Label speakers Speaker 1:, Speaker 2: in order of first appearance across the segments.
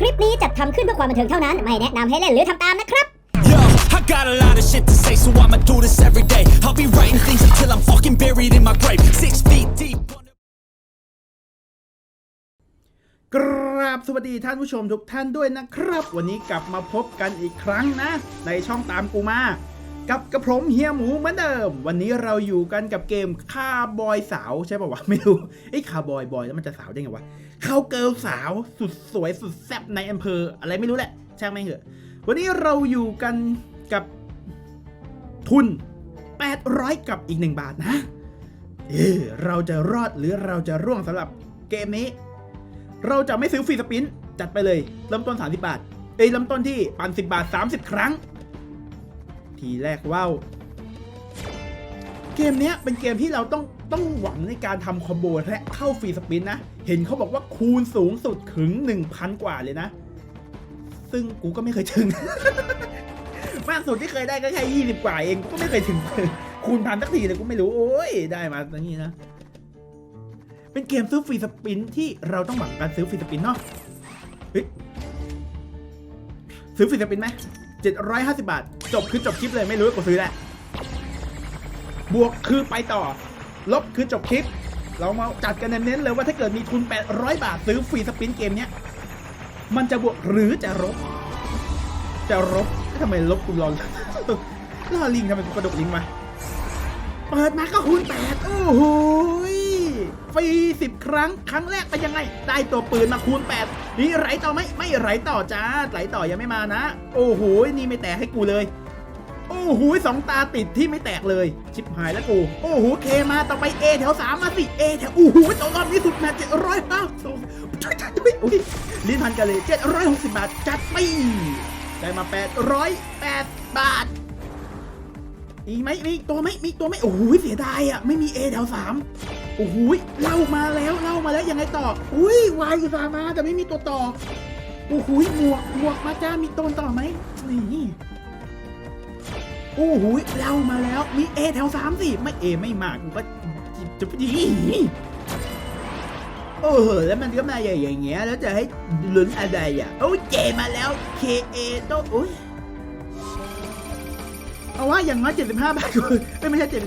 Speaker 1: คลิปนี้จัดทำขึ้นเพื่อความบันเทิงเท่านั้น ไม่แนะนำให้เล่นหรือทำตามนะครับ
Speaker 2: Yo, I got a lot of shit to say, so I'ma do this every day. I'll be writing things until I'm fucking buried in my grave. Six feet deep.
Speaker 3: กราบสวัสดีท่านผู้ชมทุกท่านด้วยนะครับ วันนี้กลับมาพบกันอีกครั้งนะ ในช่องตามกูมา กับกระผมเฮียหมูเหมือนเดิม วันนี้เราอยู่กันกับเกมคาบอยสาวใช่ป่าวะไม่รู้ไอ้คาบอยบอยแล้วมันจะสาวได้ไงวะเขาเกิลสาวสุดสวยสุดแซ่บในอำเภอ อะไรไม่รู้แหละช่างไม่เหอะ วันนี้เราอยู่กันกับทุน 800 กับอีก 1 บาทนะ เออเราจะรอดหรือเราจะร่วงสำหรับเกมนี้ เราจะไม่ซื้อฟรีสปินจัดไปเลย เริ่มต้น 30 บาท เอ้ยเริ่มต้นที่ปัน10 บาท 30 ครั้ง ทีแรกว้าวเกมนี้เป็นเกมที่เราต้องต้องหวังในการทำคอมโบและเข้าฟรีสปินนะ เห็นเขาบอกว่าคูณสูงสุดถึง 1,000 กว่าเลยนะ ซึ่งกูก็ไม่เคยถึง มากสุดที่เคยได้ก็แค่ 20 กว่าเองกูก็ไม่เคยถึง คูณพันสักทีเลยกูไม่รู้ โอ้ย ได้มาอย่างนี้นะ เป็นเกมซื้อฟรีสปินที่เราต้องหวังการซื้อฟรีสปินเนาะซื้อฟรีสปินไหม เจ็ดร้อยห้าสิบาท จบคือจบคลิปเลยไม่รู้กูซื้อแหละบวกคือไปต่อ ลบคือจบคลิป เรามาจัดกันเน้นๆเลยว่าถ้าเกิดมีทุน 800 บาทซื้อฟรีสปินเกมเนี้ยมันจะบวกหรือจะลบ จะลบทำไมลบกูรอนล่อลิงทำไมกูกระดกลิงมา เปิดมาก็คูณแปดโอ้โห ฟรีสิบครั้ง ครั้งแรกเป็นยังไง ได้ตัวปืนมาคูณแปดนี่ไหลต่อไหมไม่ไหลต่อจ้าไหลต่อยังไม่มานะ โอ้โหนี่ไม่แตกให้กูเลย โอ้โหสองตาติดที่ไม่แตกเลย ชิบหายแล้วกู โอ้โหเคมาต่อไปเอแถวสามมาสิเอแถวโอ้โหตัวรอบนี้สุดแมทเจ็ดร้อยห้าสิบลิ้นพันกันเลยเจ็ดร้อยหกสิบบาทจัดไปได้มาแปดร้อยแปดบาท อีกไหมมีตัวไหมมีตัวไหมโอ้โหเสียดายอะไม่มีเอแถวสามโอ้โหเล่ามาแล้วเล่ามาแล้วยังไงต่อ อุ้ยวายอุตส่ามาแต่ไม่มีตัวต่อโอ้โหหมวกหมวกมาจ้ามีตัวต่อไหมนี่โอ้โหเล่ามาแล้วมีเอแถวสามสิไม่เอไม่มากูก็จะจะยิโอ้โหแล้วมันก็มาอย่างเงี้ยแล้วจะให้ลุ้นอะไรอะโอ้เจมาแล้วเคเอโตโอ้ย เอาว่าอย่างน้อย 75 บาทคือไม่ใช่ 75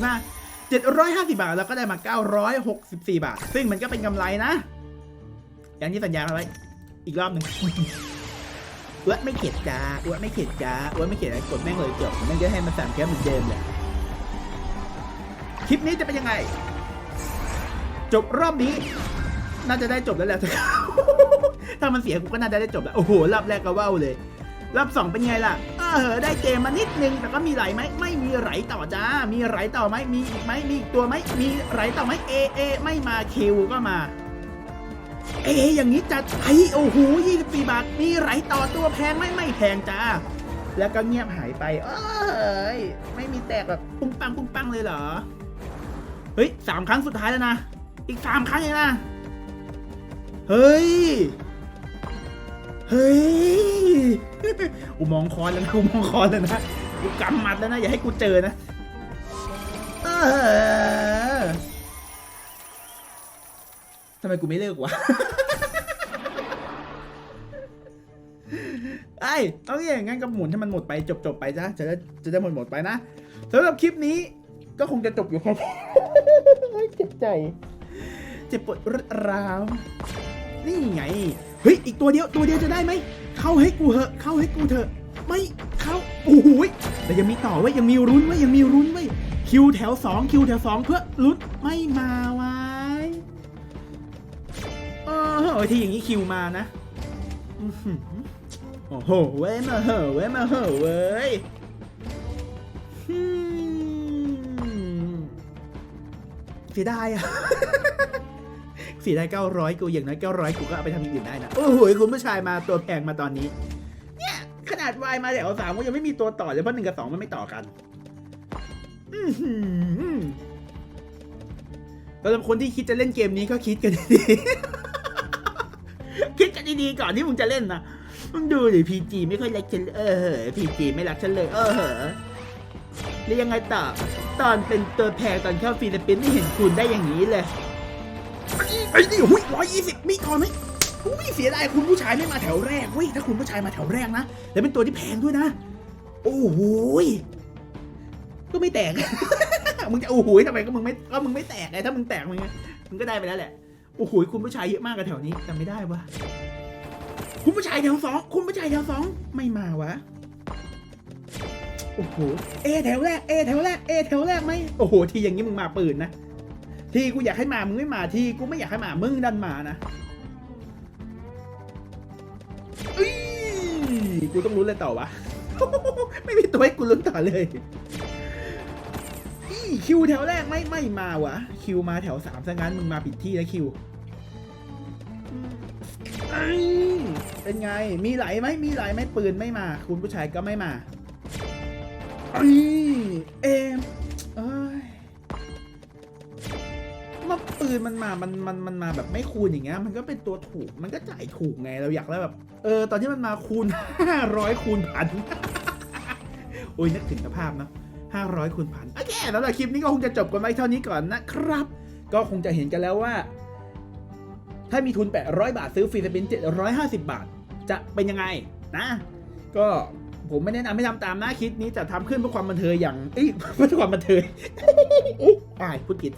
Speaker 3: 750 บาทแล้วก็ได้มา 964 บาท ซึ่งมันก็เป็นกำไรนะ อย่างที่สัญญาไว้ อีกรอบหนึ่งอวดไม่เข็ดจ้าอวดไม่เข็ดจ้าอวดไม่เข็ดอะกดแม่งเลยจบแม่งจะให้มันสามแค่เหมือนเดิมเลยคลิปนี้จะเป็นยังไง จบรอบนี้ น่าจะได้จบแล้วแหละ ถ้ามันเสียกูก็น่าจะได้จบแล้ว โอ้โห รอบแรกก็ว่าวเลย รอบสองเป็นไงล่ะ อได้เกมมานิดนึง แต่ก็มีไหลไหมไม่มีไหลต่อจ้า มีไหลต่อไหมมีอีกไหมมีอีกตัวไหมมีไหลต่อไหมเอเอไม่มาคิวก็มาเออย่างนี้จัดไปโอ้โหยี่สิบสี่บาท มีไหลต่อตัวแพงไหมไม่แพงจ้า แล้วก็เงียบหายไป เอ้ย ไม่มีแตกแบบปุ้งปังปุ้งปังเลยเหรอ เฮ้ยสามครั้งสุดท้ายแล้วนะ อีกสามครั้งเองนะ เฮ้ย เฮ้ยกูมองคอนแล้วนะกูมองคอนแล้วนะกูกำมัดแล้วนะอย่าให้กูเจอนะทำไมกูไม่เลิกวะไอ้เอาอย่างงั้นก็หมุนให้มันหมดไปจบจบๆไปจ้ะจะได้จะได้หมดหมดไปนะสำหรับคลิปนี้ก็คงจะจบอยู่แค่เจ็บใจ เจ็บปวดร้าวนี่ไง ฮ้ยอีกตัวเดียวตัวเดียวจะได้ไหมเข้าให้กูเหอะเข้าให้กูเถอะ ไม่เข้าโอ้โหยแต่ยังมีต่อเว้ยังมีรุ้นเว้ยังมีรุ้นเว้คิวแถวสองคิวแถวสองเพื่อลุ้นไม่มาไว้เออที่อย่างนี้คิวมานะโอ้โหเว้ยมาเหอะเว้ยมาเหอะเว้ยเสียดายอะ สียได้เก้าร้อยกูอย่างน้อยเก้าร้อยกูก็เอาไปทำอย่างอื่นได้นะ โอ้โหคุณผู้ชายมาตัวแพงมาตอนนี้ เนี่ย ขนาดวายมาแถวสามก็ยังไม่มีตัวต่อเลยเพราะหนึ่งกับสองมันไม่ต่อกันอือหือสำหรับคนที่คิดจะเล่นเกมนี้ก็คิดกันดีๆคิดกันดีๆก่อนที่มึงจะเล่นนะมึงดูดิพีจีไม่ค่อยรักฉันเออเหอพีจีไม่รักฉันเลย เออเหอแล้วยังไงต่อตอนเป็นตัวแพงตอนเข้าฟิลิปปินส์ไม่เห็นคุณได้อย่างนี้เลย ไอ้นี่หุ้ยร้อยยี่สิบมีก่อนไหมอุ้ยเสียดายคุณผู้ชายไม่มาแถวแรกเว้ยถ้าคุณผู้ชายมาแถวแรกนะแล้วเป็นตัวที่แพงด้วยนะ โอ้โหก็ไม่แตก มึงจะโอ้โหยทำไมก็มึงไม่ก็มึงไม่แตกไงถ้ามึงแตกมึงมึงก็ได้ไปแล้วแหละโอ้โหยคุณผู้ชายเยอะมากกับแถวนี้แต่ไม่ได้วะคุณผู้ชายแถวสองคุณผู้ชายแถวสองไม่มาวะโอ้โหเอแถวแรกเอแถวแรกเอแถวแรกไหมโอ้โหทีอย่างนี้มึงมาปืนนะ ทีกูอยากให้มา มึงไม่มาทีกูไม่อยากให้มา มึงดันมานะเอ้ยกูต้องรู้เลยต่อวะ ไม่มีตัวให้กูลุ้นต่อเลยอีคิวแถวแรกไม่ไม่มาวะ คิวมาแถวสามซะงั้นมึงมาผิดที่แล้วคิวเป็นไง มีไหลไหมมีไหลไหมปืนไม่มา คุณผู้ชายก็ไม่มาอ้ยเอม มาปืนมันมา มัน มัน มันมาแบบไม่คูณอย่างเงี้ย มันก็เป็นตัวถูก มันก็จ่ายถูกไง เราอยากได้แบบ เออ ตอนที่มันมาคูณ500คูณพันโอ้ยนึกถึงสภาพเนอะ500คูณพันโอเคสำหรับคลิปนี้ก็คงจะจบกันไว้เท่านี้ก่อนนะครับ ก็คงจะเห็นกันแล้วว่า ถ้ามีทุน 800 บาทซื้อฟรีสปิน 750 บาท จะเป็นยังไงนะ ก็ผมไม่แนะนำให้ทำตามนะคลิปนี้จะทำขึ้นเพื่อความบันเทิงอย่างเอ้ยเพื่อความบันเทิงอุ๊ยอายพูดผิด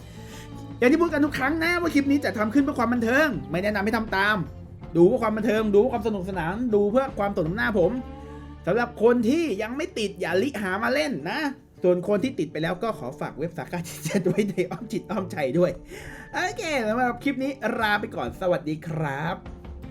Speaker 3: อย่างที่พูดกันทุกครั้งนะว่าคลิปนี้จะทำขึ้นเพื่อความบันเทิง ไม่แนะนำให้ทำตาม ดูเพื่อความบันเทิง ดูเพื่อความสนุกสนาน ดูเพื่อความสมน้ำหน้าผมสำหรับคนที่ยังไม่ติดอย่าลิหามาเล่นนะ ส่วนคนที่ติดไปแล้วก็ขอฝากเว็บสากาจิตไว้ในอ้อมจิตอ้อมใจด้วย โอเคสำหรับคลิปนี้ลาไปก่อนสวัสดีครับ